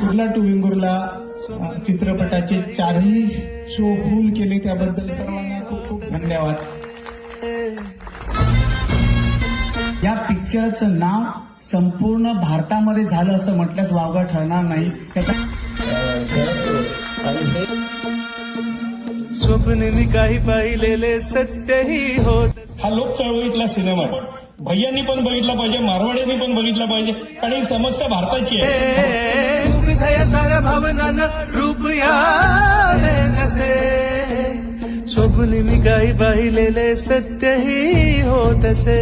Kurla to विंगुर्ला चित्रपटाचे चारही show फुल केले त्याबद्दल सर्वांना खूप खूप धन्यवाद. या पिक्चरचं नाव संपूर्ण भारतामध्ये झालं असं म्हटल्यास वावगा ठरणार नाही. स्वप्न मी काही पाहिलेले सत्यही होत हा लोक चळवळीतला सिनेमा आहे. भैयांनी पण बघितला पाहिजे मारवाड्यांनी पण बघितला पाहिजे. आणि ही समस्या भारताची आहे. साऱ्या भावनांना रूप जसे. स्वप्न मी काही पाहिलेले सत्यही होत असे